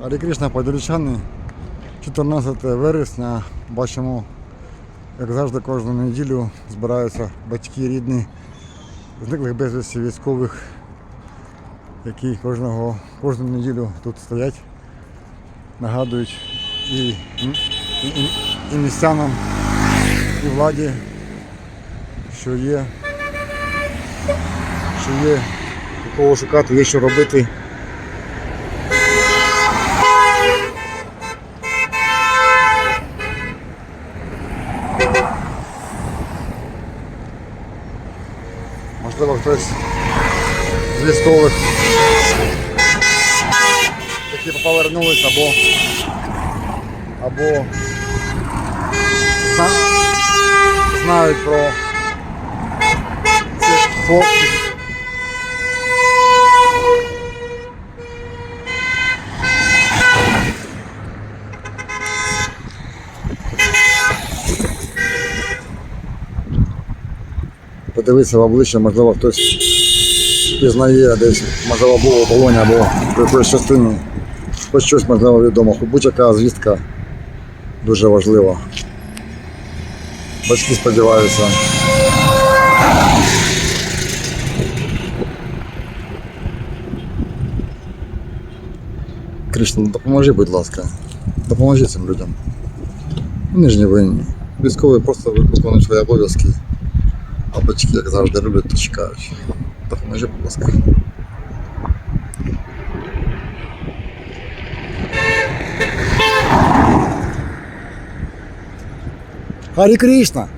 Гарі Кришна, подорічани. 14 вересня. Бачимо, як завжди, кожну неділю збираються батьки рідні зниклих безвісті військових, які кожного, кожну неділю тут стоять, нагадують і, і, і, і містянам, і владі, що є, що є кого шукати, є що робити. Можливо, хтось з військових, які повернулись або або знають про цих хлопців. Подивитися в обличчя, можливо, хтось пізнає десь, можливо, було полоні або в якоїсь частині. Хоч щось можливо відомо. Будь-яка звістка дуже важлива. Батьки сподіваються. Кришна, допоможи, будь ласка. Допоможи цим людям. Вони ж не винні. Військові просто виконують свої обов'язки. Батьки, як завжди, люблять, то чекають. Допоможи, будь ласка. Харі Кришна!